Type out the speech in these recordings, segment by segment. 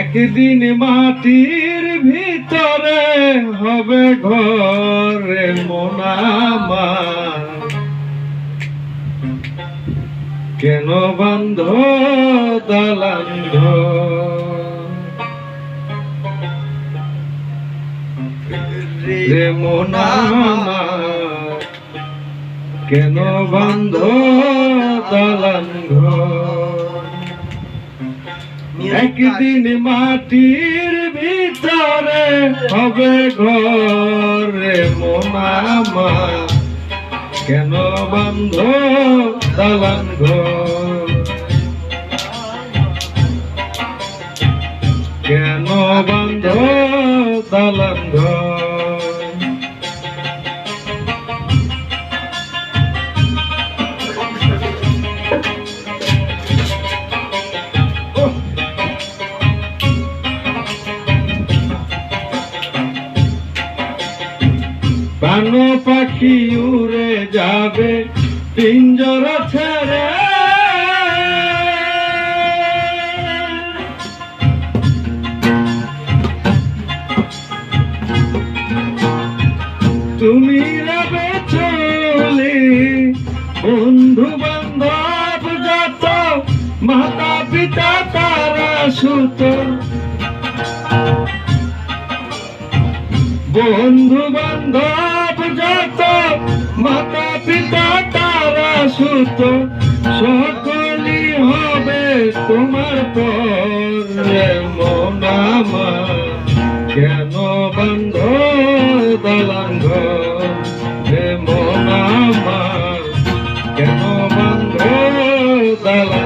একদিন মাটির ভিতরে হবে ঘরে মোনামা কেন বন্ধ দালান রে মোনামা কেন বন্ধ দালান একদিন মাটির ভিতরে হবে ঘরে মোনামা কেন বন্ধ দালান ঘর? কেন বন্ধ দালান ঘর? প্রাণ পাখি উড়ে যাবে, পিঞ্জর ছেড়ে। তুমি রবে চলে, বন্ধু বান্ধব যত, মাতা পিতা তারা সুত। বন্ধু বান্ধব মাতা পিতা তারা সুত সকলি হবে তোমার পরে। মনামা কেন বন্ধ দলাঙ্গ হে মনামা কেন বন্ধ দলাঙ্গ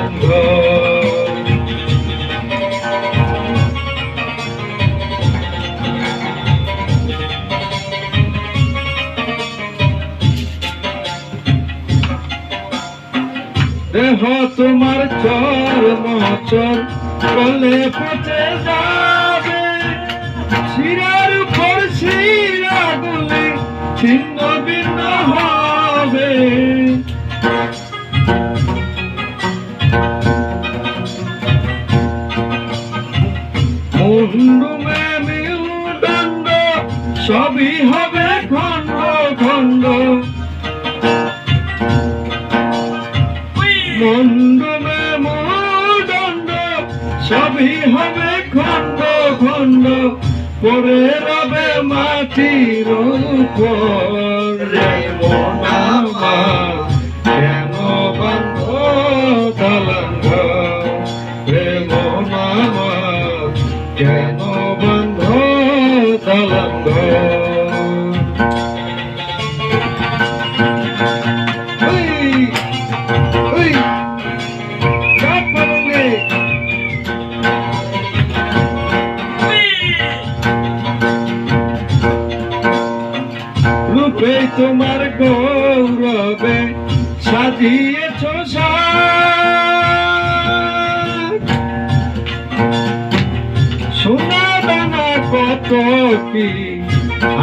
দেহ তোমার চর মচর, কলে পচে যাবে। শিরার উপর শিরা গুলি ছিন্ন ভিন্ন হবে। সবই হবে খণ্ড খণ্ড। সবই হবে খন্ড খন্ড পরে রবে মাটির উপর। রে রূপে তোমার গৌরবে, সাজিয়েছ সাজ। সোনা দানা কত কি,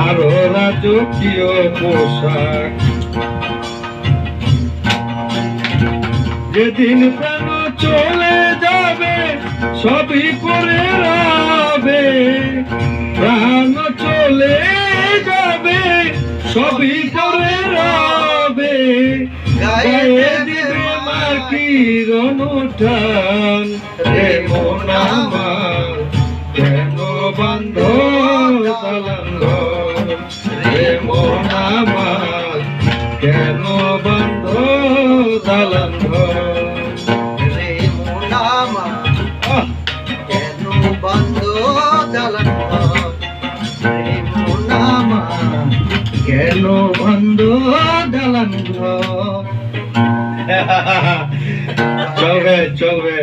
আরও রাজকীয় পোশাক যেদিন প্রাণ চলে যাবে, সবই করে রবে সবই করে রবে গায়ে দিবে মাটির অনুষ্ঠান রে মন আমার, কেন বন্ধ দলঙ্গ রে মন আমার, কেন কেন বন্ধ দালান ঘর। চলবে চলবে।